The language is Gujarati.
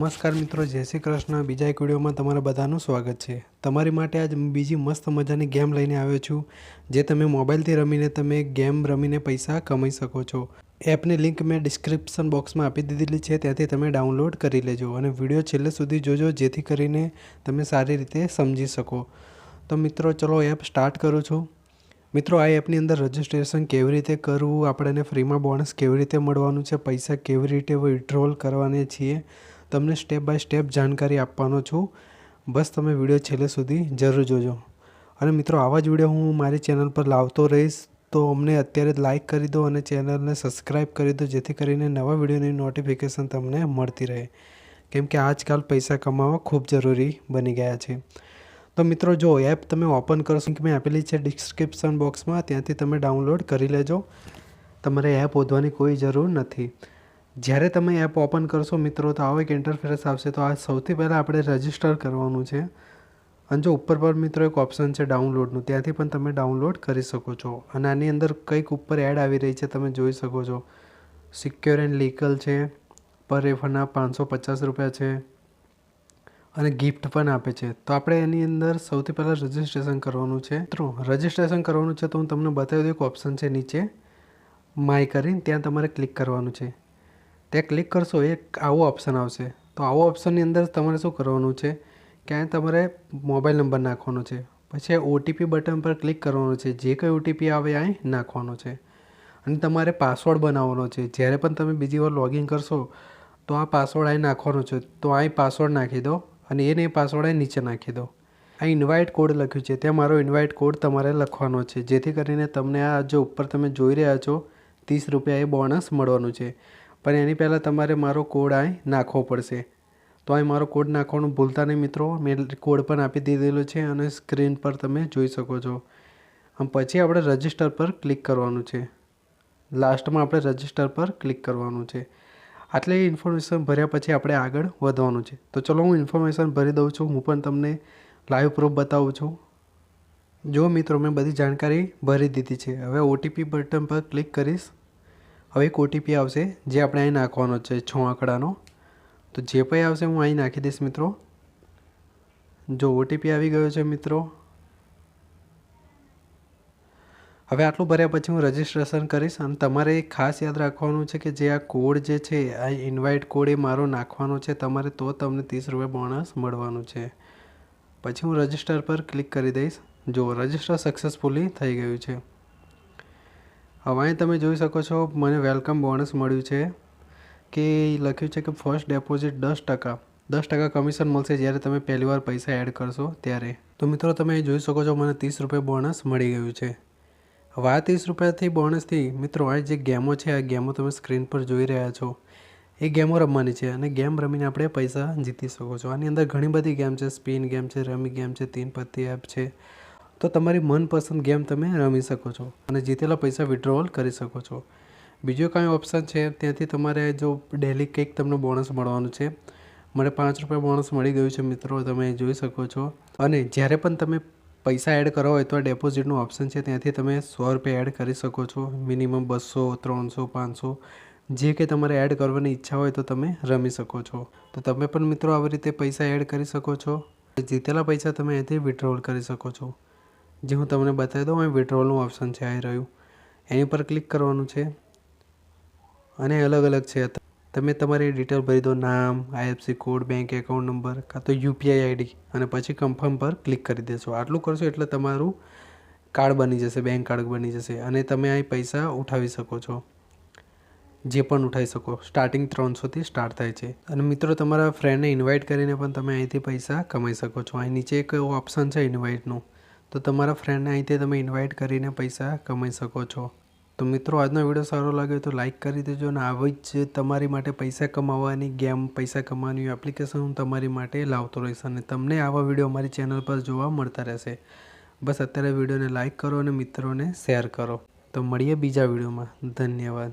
નમસ્કાર મિત્રો, જય શ્રી કૃષ્ણ. બીજા એક વિડીયોમાં તમારા બધાનું સ્વાગત છે. તમારી માટે આજ બીજી મસ્ત મજાની ગેમ લઈને આવ્યો છું, જે તમે મોબાઈલથી રમીને તમે ગેમ રમીને પૈસા કમાઈ શકો છો. એપની લિંક મેં ડિસ્ક્રિપ્શન બોક્સમાં આપી દીધેલી છે, ત્યાંથી તમે ડાઉનલોડ કરી લેજો અને વીડિયો છેલ્લે સુધી જોજો, જેથી કરીને તમે સારી રીતે સમજી શકો. તો મિત્રો, ચલો એપ સ્ટાર્ટ કરું છું. મિત્રો, આ એપની અંદર રજિસ્ટ્રેશન કેવી રીતે કરવું, આપણને ફ્રીમાં બોનસ કેવી રીતે મળવાનું છે, પૈસા કેવી રીતે વિડ્રોલ કરવાને છીએ તમને સ્ટેપ બાય સ્ટેપ જાણકારી આપવાનો છું. બસ તમે વીડિયો છેલ્લે સુધી જરૂર જોજો. અને મિત્રો, આવા જ વીડિયો હું મારી ચેનલ પર લાવતો રહીશ, તો અમને અત્યારે જ લાઇક કરી દો અને ચેનલને સબસ્ક્રાઈબ કરી દો, જેથી કરીને નવા વિડીયોની નોટિફિકેશન તમને મળતી રહે. કેમ કે આજકાલ પૈસા કમાવા ખૂબ જરૂરી બની ગયા છે. તો મિત્રો, જો એપ તમે ઓપન કરશો કે મેં આપેલી છે ડિસ્ક્રિપ્શન બોક્સમાં ત્યાંથી તમે ડાઉનલોડ કરી લેજો. તમારે એપ ઓધવાની કોઈ જરૂર નથી. જ્યારે તમે એપ ઓપન કરશો મિત્રો, તો આવો એક ઇન્ટરફેરન્સ આવશે. તો આ સૌથી પહેલાં આપણે રજિસ્ટર કરવાનું છે. અને જો ઉપર પર મિત્રો એક ઓપ્શન છે ડાઉનલોડનું ત્યાંથી પણ તમે ડાઉનલોડ કરી શકો છો. અને આની અંદર કંઈક ઉપર એડ આવી રહી છે, તમે જોઈ શકો છો. સિક્યોર એન્ડ લીગલ છે. પર રેફરના પાંચસો પચાસ રૂપિયા છે. અને ગિફ્ટ પણ આપે છે. તો આપણે એની અંદર સૌથી પહેલાં રજિસ્ટ્રેશન કરવાનું છે. મિત્રો રજિસ્ટ્રેશન કરવાનું છે તો હું તમને બતાવી દઉં એક ઓપ્શન છે નીચે. માય કરીને ત્યાં તમારે ક્લિક કરવાનું છે. ત્યાં ક્લિક કરશો, એક આવો ઓપ્શન આવશે. તો આવો ઓપ્શનની અંદર તમારે શું કરવાનું છે? કે અહીં તમારે મોબાઈલ નંબર નાખવાનો છે. પછી ઓટીપી બટન પર ક્લિક કરવાનું છે. જે કંઈ ઓટીપી આવે અહીં નાખવાનો છે. અને તમારે પાસવર્ડ બનાવવાનો છે. જ્યારે પણ તમે બીજી વાર લોગિન કરશો, તો આ પાસવર્ડ અહીં નાખવાનો છે. તો અહીં પાસવર્ડ નાખી દો અને એ નહીં પાસવર્ડ અહીં નીચે નાખી દો. આ ઇન્વાઇટ કોડ લખ્યું છે. ત્યાં મારો ઇન્વાઇટ કોડ તમારે લખવાનો છે. જેથી કરીને તમને આ જો ઉપર તમે જોઈ રહ્યા છો, ત્રીસ રૂપિયા એ બોનસ મળવાનું છે. પણ એની પહેલાં તમારે મારો કોડ અહીં નાખવો પડશે. તો અહીં મારો કોડ નાખવાનું ભૂલતા નહીં મિત્રો. મેં કોડ પણ આપી દીધેલો છે અને સ્ક્રીન પર તમે જોઈ શકો છો. આમ પછી આપણે રજિસ્ટર પર ક્લિક કરવાનું છે. લાસ્ટમાં આપણે રજિસ્ટર પર ક્લિક કરવાનું છે. આટલી ઇન્ફોર્મેશન ભર્યા પછી આપણે આગળ વધવાનું છે. તો ચલો હું ઇન્ફોર્મેશન ભરી દઉં છું. હું પણ તમને લાઈવ પ્રૂફ બતાવું છું. જો મિત્રો મેં બધી જાણકારી ભરી દીધી છે. હવે ઓટીપી બટન પર ક્લિક કરીશ. હવે એક ઓટીપી આવશે, જે આપણે અહીં નાખવાનો છે, છ આંકડાનો. તો જે પણ આવશે હું અહીં નાખી દઈશ, મિત્રો. જો ઓટીપી આવી ગયો છે, મિત્રો. હવે આટલું ભર્યા પછી હું રજિસ્ટ્રેશન કરીશ અને તમારે ખાસ યાદ રાખવાનું છે કે જે આ કોડ જે છે, આ ઇન્વાઇટ કોડ એ મારો નાખવાનો છે, તમારે તો તમને ત્રીસ રૂપિયા બોનસ મળવાનું છે. પછી હું રજિસ્ટર પર ક્લિક કરી દઈશ. જો રજિસ્ટર સક્સેસફુલી થઈ ગયું છે. હવે અહીં તમે જોઈ શકો છો, મને વેલકમ બોનસ મળ્યું છે કે લખ્યું છે કે ફર્સ્ટ ડેપોઝિટ દસ ટકા. દસ ટકા કમિશન મળશે જ્યારે તમે પહેલી વાર પૈસા એડ કરશો ત્યારે. તો મિત્રો, તમે જોઈ શકો છો, મને ત્રીસ રૂપિયા બોનસ મળી ગયું છે. હવે આ ત્રીસ રૂપિયાથી બોનસથી મિત્રો, આ જે ગેમો છે, આ ગેમો તમે સ્ક્રીન પર જોઈ રહ્યા છો, એ ગેમો રમવાની છે અને ગેમ રમીને આપણે પૈસા જીતી શકો છો. આની અંદર ઘણી બધી ગેમ છે સ્પિન ગેમ છે, રમી ગેમ છે, તીન પત્તી એપ છે તો તમારી મનપસંદ ગેમ તમે રમી શકો છો અને જીતેલા પૈસા વિડ્રોવલ કરી શકો છો. બીજો કાંઈ ઓપ્શન છે, ત્યાંથી તમારે જો ડેલી કંઈક તમને બોનસ મળવાનું છે મને પાંચ રૂપિયા બોનસ મળી ગયું છે મિત્રો, તમે જોઈ શકો છો. અને જ્યારે પણ તમે પૈસા એડ કરવા હોય તો આ ડેપોઝિટનું ઓપ્શન છે, ત્યાંથી તમે સો રૂપિયા એડ કરી શકો છો. મિનિમમ બસો, ત્રણસો, પાંચસો, જે કે તમારે એડ કરવાની ઈચ્છા હોય તો તમે રમી શકો છો. તો તમે પણ મિત્રો આવી રીતે પૈસા એડ કરી શકો છો. જીતેલા પૈસા તમે અહીંથી વિડ્રોલ કરી શકો છો. જે હું તમને બતાવી દઉં, અહીં વિડ્રોલનું ઓપ્શન છે, આવી રહ્યું. એની પર ક્લિક કરવાનું છે. અને અલગ અલગ છે. તમે તમારી ડિટેલ ભરી દો, નામ IFC code bank account number કાં તો યુપીઆઈ આઈડી અને પછી કન્ફર્મ પર ક્લિક કરી દેશો. આટલું કરશો એટલે તમારું કાર્ડ બની જશે બેંક કાર્ડ બની જશે, અને તમે અહીં પૈસા ઉઠાવી શકો છો. જે પણ ઉઠાવી શકો. સ્ટાર્ટિંગ ત્રણસોથી સ્ટાર્ટ થાય છે. અને મિત્રો, તમારા ફ્રેન્ડને ઇન્વાઇટ કરીને પણ તમે અહીંથી પૈસા કમાઈ શકો છો. અહીં નીચે એક ઓપ્શન છે ઇન્વાઇટનું તો તમારા ફ્રેન્ડને અહીંથી તમે ઇન્વાઇટ કરીને પૈસા કમાઈ શકો છો. તો મિત્રો, આજનો વીડિયો સારો લાગ્યો તો લાઇક કરી દેજો અને આવી જ તમારી માટે પૈસા કમાવાની ગેમ પૈસા કમાવાની એપ્લિકેશન હું તમારી માટે લાવતો રહીશ અને તમને આવા વીડિયો અમારી ચેનલ પર જોવા મળતા રહેશે. બસ, અત્યારે વિડીયોને લાઇક કરો અને મિત્રોને શેર કરો. તો મળીએ બીજા વિડીયોમાં. ધન્યવાદ.